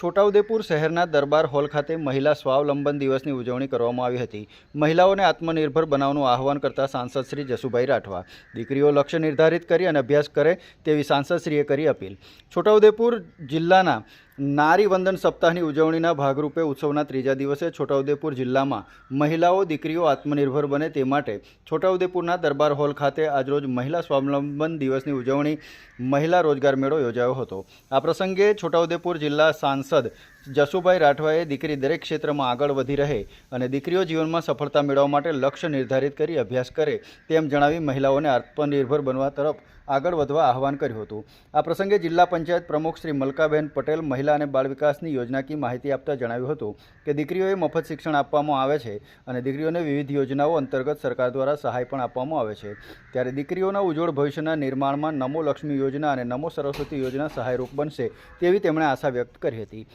છોટાઉદેપુર શહેરના દરબાર હોલ ખાતે મહિલા સ્વાવલંબન દિવસની ઉજવણી કરવામાં આવી હતી. મહિલાઓને આત્મનિર્ભર બનાવવાનું આહવાન કરતા સાંસદ શ્રી જસુભાઈ રાઠવા, દીકરીઓ લક્ષ્ય નિર્ધારિત કરી અને અભ્યાસ કરે તેવી સાંસદશ્રીએ કરી અપીલ. છોટાઉદેપુર જિલ્લાના નારી વંદન સપ્તાહની ઉજવણીના ભાગરૂપે ઉત્સવના ત્રીજા દિવસે છોટાઉદેપુર જિલ્લામાં મહિલાઓ, દીકરીઓ આત્મનિર્ભર બને તે માટે છોટાઉદેપુરના દરબાર હોલ ખાતે આજરોજ મહિલા સ્વાવલંબન દિવસની ઉજવણી મહિલા રોજગાર મેળો યોજાયો હતો. આ પ્રસંગે છોટાઉદેપુર જિલ્લા સાંસદ સાંસદ જસુભાઈ રાઠવાએ દીકરી દરેક ક્ષેત્રમાં આગળ વધી રહે અને દીકરીઓ જીવનમાં સફળતા મેળવવા માટે લક્ષ્ય નિર્ધારિત કરી અભ્યાસ કરે તેમ જણાવી મહિલાઓને આત્મનિર્ભર બનવા તરફ આગળ વધવા આહવાન કર્યું હતું. આ પ્રસંગે જિલ્લા પંચાયત પ્રમુખ શ્રી મલકાબેન પટેલ મહિલા અને બાળ વિકાસની યોજનાકી માહિતી આપતા જણાવ્યું હતું કે દીકરીઓએ મફત શિક્ષણ આપવામાં આવે છે અને દીકરીઓને વિવિધ યોજનાઓ અંતર્ગત સરકાર દ્વારા સહાય પણ આપવામાં આવે છે. ત્યારે દીકરીઓના ઉજ્જવળ ભવિષ્યના નિર્માણમાં નમો લક્ષ્મી યોજના અને નમો સરસ્વતી યોજના સહાયરૂપ બનશે તેવી તેમણે આશા વ્યક્ત કરી હતી.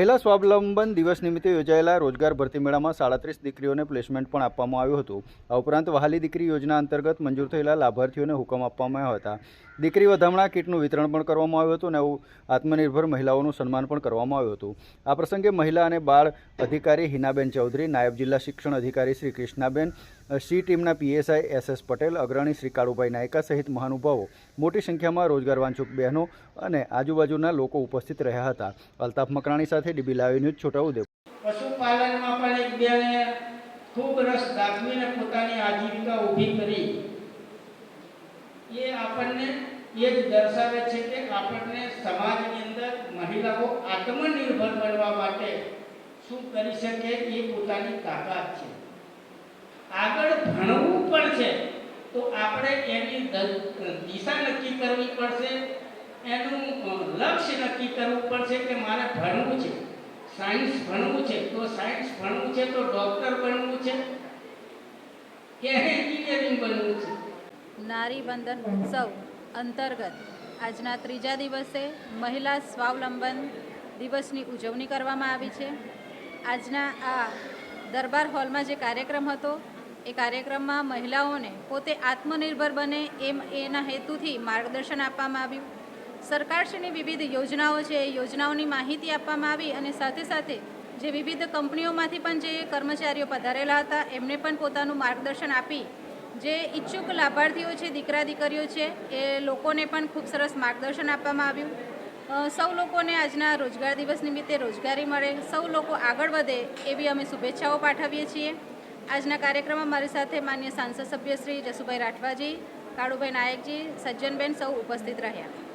મહિલા સ્વાવલંબન દિવસ નિમિત્તે યોજાયેલા રોજગાર ભરતી મેળામાં સાડત્રીસ દીકરીઓને પ્લેસમેન્ટ પણ આપવામાં આવ્યું હતું. આ ઉપરાંત વહાલી દીકરી યોજના અંતર્ગત મંજૂર થયેલા લાભાર્થીઓને હુકમ આપવામાં આવ્યા હતા. દીકરી વધામણા કીટનું વિતરણ પણ કરવામાં આવ્યું હતું અને આત્મનિર્ભર મહિલાઓનું સન્માન પણ કરવામાં આવ્યું હતું. આ પ્રસંગે મહિલા અને બાળ અધિકારી હિનાબેન ચૌધરી, નાયબ જિલ્લા શિક્ષણ અધિકારી શ્રી કૃષ્ણાબેન સી ટીમના પીએસઆઈ એસ પટેલ, અગ્રણી શ્રી કાળુભાઈ નાયકા સહિત મહાનુભાવો, મોટી સંખ્યામાં રોજગાર વાંચુક બહેનો અને આજુબાજુના લોકો ઉપસ્થિત રહ્યા હતા. અલ્તાફ મકરાણી સાથે ડીબી લાઈવ ન્યૂઝ છોટાઉદેપુર. પશુપાલનમાં પણ એક ખૂબ રસ દાખવીને પોતાની આજીવિકા ઊભી કરી. એ આપણને એ જ દર્શાવે છે કે આપણને સમાજની અંદર મહિલાઓ આત્મનિર્ભર બનવા માટે શું કરી શકે એ પોતાની તાકાત છે. ભણવું પણ છે, તો આપણે એની દિશા નક્કી કરવી પડશે, એનું લક્ષ્ય નક્કી કરવું પડશે કે મારે ભણવું છે, સાયન્સ ભણવું છે, તો સાયન્સ ભણવું છે, તો ડોક્ટર બનવું છે, કે એન્જિનિયરિંગ બનવું છે? નારી વંદન ઉત્સવ અંતર્ગત આજના ત્રીજા દિવસે મહિલા સ્વાવલંબન દિવસની ઉજવણી કરવામાં આવી છે. આજના આ દરબાર હોલમાં જે કાર્યક્રમ હતો એ કાર્યક્રમમાં મહિલાઓને પોતે આત્મનિર્ભર બને એમ એના હેતુથી માર્ગદર્શન આપવામાં આવ્યું. સરકારશ્રીની વિવિધ યોજનાઓ છે, એ યોજનાઓની માહિતી આપવામાં આવી અને સાથે સાથે જે વિવિધ કંપનીઓમાંથી પણ જે કર્મચારીઓ પધારેલા હતા, એમને પણ પોતાનું માર્ગદર્શન આપી જે ઈચ્છુક લાભાર્થીઓ છે, દીકરા દીકરીઓ છે, એ લોકોને પણ ખૂબ સરસ માર્ગદર્શન આપવામાં આવ્યું. સૌ લોકોને આજના રોજગાર દિવસ નિમિત્તે રોજગારી મળે, સૌ લોકો આગળ વધે એવી અમે શુભેચ્છાઓ પાઠવીએ છીએ. આજના કાર્યક્રમમાં મારી સાથે માન્ય સાંસદ સભ્ય શ્રી જસુભાઈ રાઠવાજી, કાળુભાઈ નાયકજી, સજ્જનબેન સૌ ઉપસ્થિત રહ્યા.